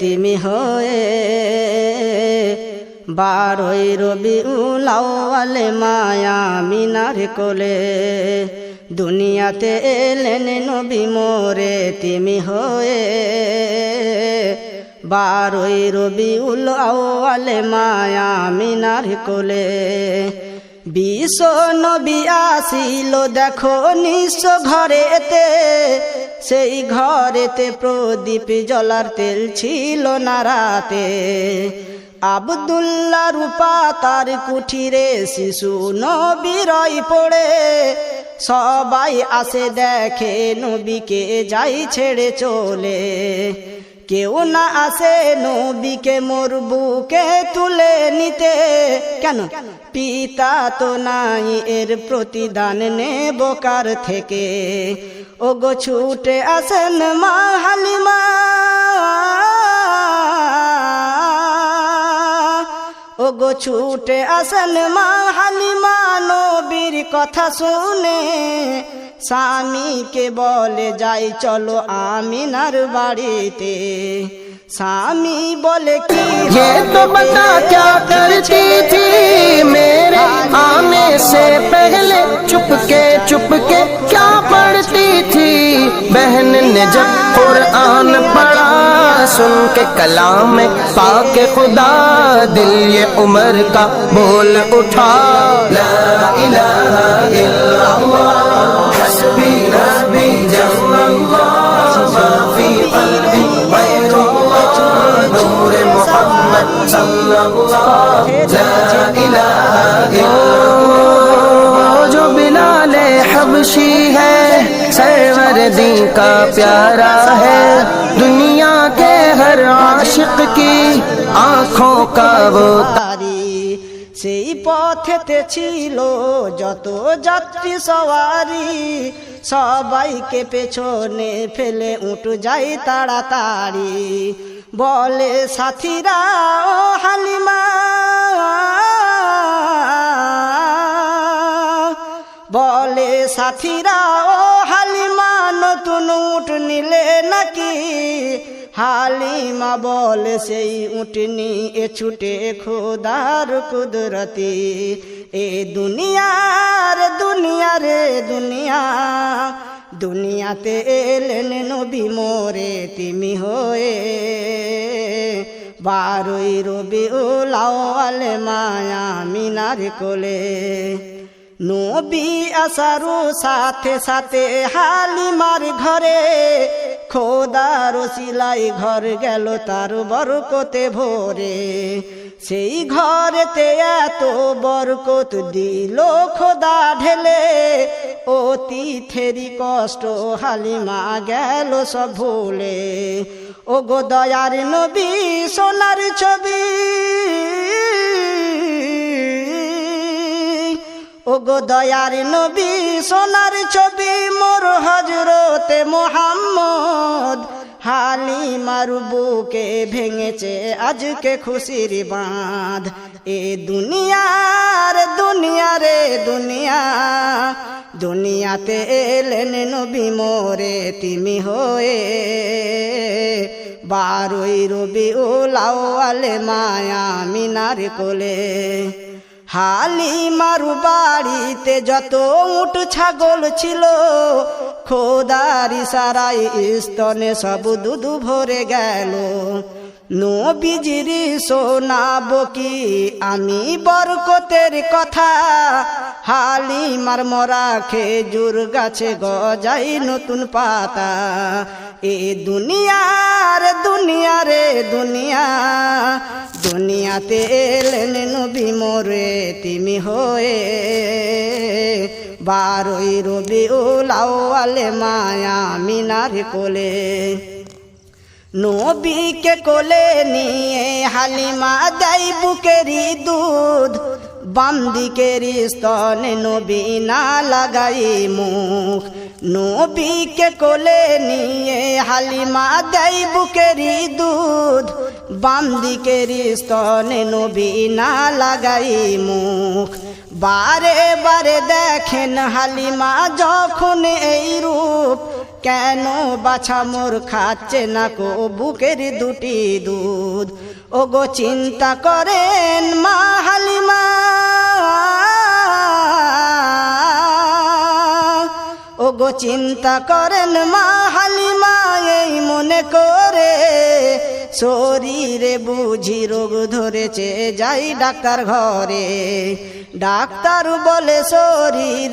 তিমি হয়ে বারোই রবি উলাওয়ালে মায়া মিনার কোলে। দুনিয়াতে এলেন নবী মোরে তিমি হয়ে বারোই রবি উলাওয়ালে মায়া মিনার কোলে। বিষ নবী আসিল দেখো নিঃস্ব ঘরেতে সেই ঘরেতে প্রদীপ জলার তেল ছিল না রাতে। আবদুল্লা রূপা তার কুঠিরে শিশু নবীরই পড়ে। সবাই আসে দেখে নবীকে যাই ছেড়ে চলে। কেউ না আসে নবীকে মোর বুকে তুলে নিতে। কেন? পিতা তো নাই, এর প্রতিদান নেব কার থেকে? ও গো ছুটে আসেন মা হালিমা ও গো ছুটে আসেন মা হালিমা নবীর কথা শুনে। স্বামীকে বলে, যাই চলো আমিনার বাড়িতে। স্বামী বলে, কি হে তো বতা ক্যা করতি থি মেরে جب قرآن پڑا سن کے کلام پاک خدا، دل یہ عمر کا بول اٹھا۔ محمد صلی اللہ۔ لا الہ الا اللہ۔ جو بلال حبشی ہے सरवरदी का प्यारा है दुनिया के हर आशिक की आंखों का वो তারি সেই পথেতে ছিল যত যাত্রী সওয়ারি সবাইকে পেছনে ফেলে উঠু যাই তাড়াতাড়ি বলে সাথীরা ও হালিমা বলে সাথীরা ও হালিমা নতুন উঠ নিলে নাকি? হালিমা বলে, সেই উঠনি এ ছুটে খোদার কুদরতি। এ দুনিয়ার, দুনিয়া রে, দুনিয়া। দুনিয়াতে এলেন নবী মোরে, তিমি হয়ে। বারোই রবি উলাওয়ালে মায়া মিনার কোলে। নবী আসারু সাথে সাথে হালিমার ঘরে, খোদার সিলাই ঘর গেল তার বরকতে ভোরে। সেই ঘরেতে এত বরকত দিল খোদা ঢেলে অতিথেরি কষ্ট হালিমা গেল সব ভুলে। ও গো দয়ার নবী, সোনার ছবি ও গো দয়ার নবী, সোনার ছবি মোর হজরতে মোহাম্মদ। হালিমার বুকে ভেঙেছে আজকে খুশির বাঁধ। এ দুনিয়ার, দুনিয়া রে দুনিয়া। দুনিয়াতে এলেন নবী মোরে তিমি হয়ে। বারোই রবি ওলাওয়ালে মায়া মিনার কোলে। হালি মারু বাড়িতে যত উঠ ছাগল ছিল, খোদারি সারাই স্তনে সব দুধ ভরে গেল। নবীজিরি শোনাব কি আমি বরকতের কথা হালিমার মরা খেজুর গাছে গজাই নতুন পাতা। এ দুনিয়ার দুনিয়া রে, দুনিয়া। দুনিয়াতে এলেন নবী মোরে, তিমি হয়ে। বারোই রবি উলাওয়ালে মায়া মিনার কোলে। নবীকে কোলে নিয়ে হালিমা দেয় বুকেরি দুধ বাম দিকের স্তনে নবী না লাগাই মুখ। নবীকে কোলে নিয়ে হালিমা দেয় বুকেরি দুধ। বাম দিকের স্তনে নবী না লাগাই মুখ। বারে বারে দেখেন হালিমা যখন এই রূপ। কেন বাছা মোর খাচ্ছে না কো বুকের দুটি দুধ? ও গো চিন্তা করেন ও গো চিন্তা করেন মা হালিমা, এই মনে করে শরীরে বুঝি রোগ ধরেছে, যাই ডাক্তার ঘরে। ডাক্তার বলে শরীরে